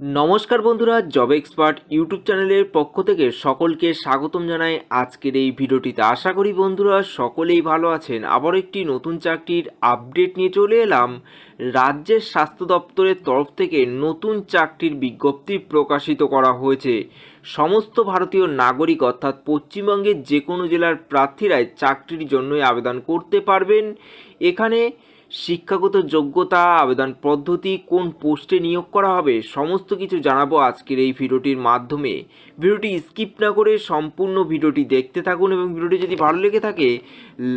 নমস্কার বন্ধুরা, job expert YouTube চ্যানেলের পক্ষ থেকে সকলকে স্বাগতম জানাই আজকের এই ভিডিওটিতে। আশা করি বন্ধুরা সকলেই ভালো আছেন। আবার একটি নতুন চাকরির আপডেট নিয়ে চলে এলাম। রাজ্যের স্বাস্থ্য দপ্তরের তরফ থেকে নতুন চাকরির বিজ্ঞপ্তি প্রকাশিত করা হয়েছে। সমস্ত ভারতীয় নাগরিক অর্থাৎ পশ্চিমবঙ্গের যে কোনো জেলার প্রার্থীরাই চাকরির জন্যই আবেদন করতে পারবেন। এখানে শিক্ষাগত যোগ্যতা, আবেদন পদ্ধতি, কোন পোস্টে নিয়োগ করা হবে, সমস্ত কিছু জানাব আজকের এই ভিডিওটির মাধ্যমে। ভিডিওটি স্কিপ না করে সম্পূর্ণ ভিডিওটি দেখতে থাকুন এবং ভিডিওটি যদি ভালো লেগে থাকে,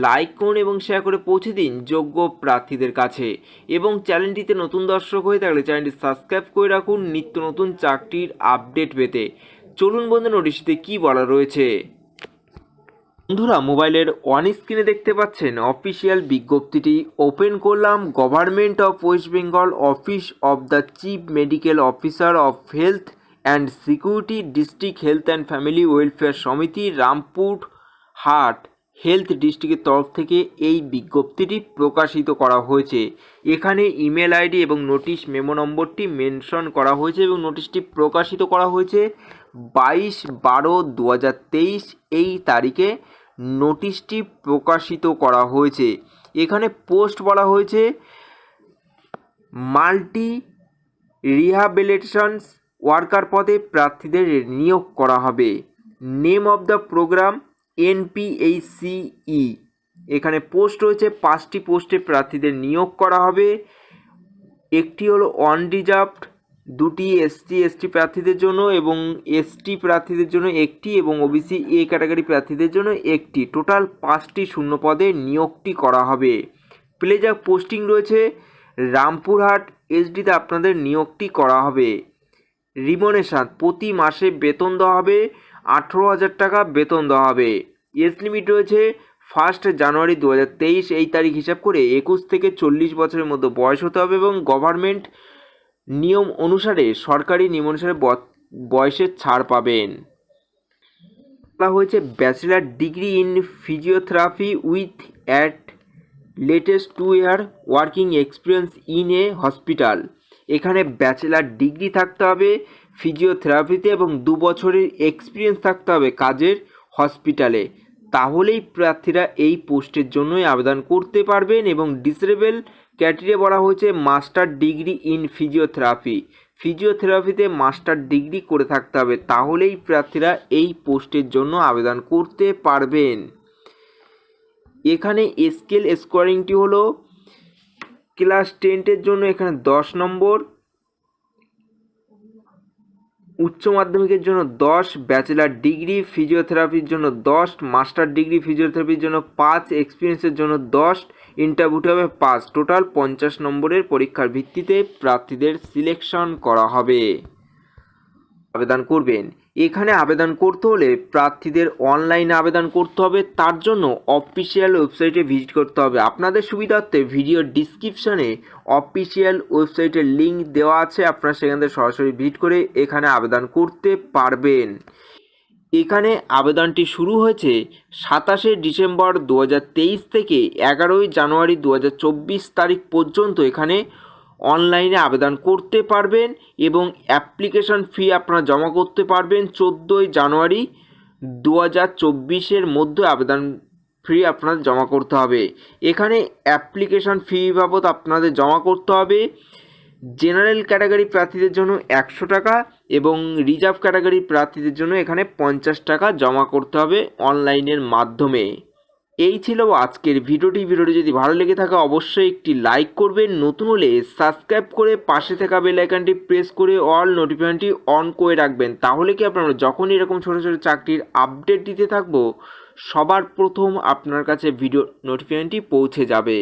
লাইক করুন এবং শেয়ার করে পৌঁছে দিন যোগ্য প্রার্থীদের কাছে। এবং চ্যানেলটিতে নতুন দর্শক হয়ে থাকলে চ্যানেলটি সাবস্ক্রাইব করে রাখুন নিত্য নতুন চাকরির আপডেট পেতে। চলুন বন্ধু নোটিশটিতে কী বলা রয়েছে? বন্ধুরা, মোবাইলের ওয়ান স্ক্রিনে দেখতে পাচ্ছেন অফিসিয়াল বিজ্ঞপ্তিটি ওপেন করলাম। Government of West Bengal office of the chief medical officer of health and security district health and family welfare সমিতি রামপুর হাট হেলথ ডিস্ট্রিক্টের তরফ থেকে এই বিজ্ঞপ্তিটি প্রকাশিত করা হয়েছে। এখানে ইমেল আইডি এবং নোটিশ মেমো নম্বরটি মেনশন করা হয়েছে এবং নোটিশটি প্রকাশিত করা হয়েছে। বাইশ বারো দু এই তারিখে নোটিশটি প্রকাশিত করা হয়েছে। এখানে পোস্ট বলা হয়েছে, মাল্টি রিহাবিলিটেশনস ওয়ার্কার পদে প্রার্থীদের নিয়োগ করা হবে। Name of the programme NPHCE এখানে পোস্ট রয়েছে, পাঁচটি পোস্টে প্রার্থীদের নিয়োগ করা হবে। একটি হলো অন রিজার্ভড দুটি এসটি এসটি প্রার্থীদের জন্য এবং এসটি প্রার্থীদের জন্য একটি এবং ওবিসি এ ক্যাটাগরি প্রার্থীদের জন্য একটি। টোটাল পাঁচটি শূন্য পদে নিয়োগটি করা হবে। প্লেজার পোস্টিং রয়েছে। রামপুরহাট এসডিতে আপনাদের নিয়োগটি করা হবে। রিমোনেশন, প্রতি মাসে বেতন দেওয়া হবে। আঠেরো হাজার টাকা বেতন দেওয়া হবে। এজ লিমিট রয়েছে ফার্স্ট জানুয়ারি দু হাজার তেইশ। এই তারিখ হিসাব করে একুশ থেকে চল্লিশ বছরের মধ্যে বয়স হতে হবে এবং গভর্নমেন্ট নিয়ম অনুসারে সরকারি নিয়ম অনুসারে বয়সের ছাড় পাবেন। বলা হয়েছে bachelor degree in physiotherapy with at latest two year working experience in a hospital এখানে ব্যাচেলার ডিগ্রি থাকতে হবে ফিজিওথেরাপিতে এবং দু বছরের এক্সপিরিয়েন্স থাকতে হবে কাজের হসপিটালে তাহলেই প্রার্থীরা এই পোস্টের জন্যই আবেদন করতে পারবেন এবং ডিসেবল ক্যাটেরিয়া বলা হয়েছে মাস্টার ডিগ্রি ইন ফিজিওথেরাপি। ফিজিওথেরাপিতে মাস্টার ডিগ্রি করে থাকতে হবে, তাহলেই প্রার্থীরা এই পোস্টের জন্য আবেদন করতে পারবেন। এখানে স্কেল স্কোয়ারিংটি হলো ক্লাস টেন্টের জন্য এখানে দশ নম্বর উচ্চ মাধ্যমিকের জন্য দশ ব্যাচেলার ডিগ্রি ফিজিওথেরাপির জন্য দশ মাস্টার ডিগ্রি ফিজিওথেরাপির জন্য পাঁচ এক্সপিরিয়েন্সের জন্য দশ ইন্টারভিউটি হবে পাঁচ। টোটাল পঞ্চাশ নম্বরের পরীক্ষার ভিত্তিতে প্রার্থীদের সিলেকশন করা হবে। আবেদন করবেন। এখানে আবেদন করতে হলে প্রার্থীদের অনলাইনে আবেদন করতে হবে। তার জন্য অফিসিয়াল ওয়েবসাইটে ভিজিট করতে হবে। আপনাদের সুবিধার্থে ভিডিও ডিসক্রিপশনে অফিসিয়াল ওয়েবসাইটের লিঙ্ক দেওয়া আছে। আপনারা সেখান থেকে সরাসরি ভিজিট করে এখানে আবেদন করতে পারবেন। এখানে আবেদনটি শুরু হয়েছে সাতাশে ডিসেম্বর দু হাজার তেইশ থেকে এগারোই জানুয়ারি দু হাজার চব্বিশ তারিখ পর্যন্ত। এখানে অনলাইনে আবেদন করতে পারবেন এবং অ্যাপ্লিকেশন ফি আপনারা জমা করতে পারবেন চোদ্দোই জানুয়ারি দু হাজার চব্বিশের মধ্যে আবেদন ফি আপনাদের জমা করতে হবে। এখানে অ্যাপ্লিকেশন ফি বাবদ আপনাদের জমা করতে হবে। জেনারেল ক্যাটাগরি প্রার্থীদের জন্য একশো টাকা এবং রিজার্ভ ক্যাটাগরি প্রার্থীদের জন্য এখানে পঞ্চাশ টাকা জমা করতে হবে অনলাইনের মাধ্যমে। এই ছিল আজকের ভিডিওটি। ভিডিওটি যদি ভালো লেগে থাকে, অবশ্যই একটি লাইক করবেন। নতুন হলে সাবস্ক্রাইব করে পাশে থাকা বেল আইকনটি প্রেস করে অল নোটিফিকেশনটি অন করে রাখবেন। তাহলে কি আপনারা যখনই এরকম ছোটো ছোটো চাকরির আপডেট দিতে থাকব, সবার প্রথম আপনার কাছে ভিডিও নোটিফিকেশনটি পৌঁছে যাবে।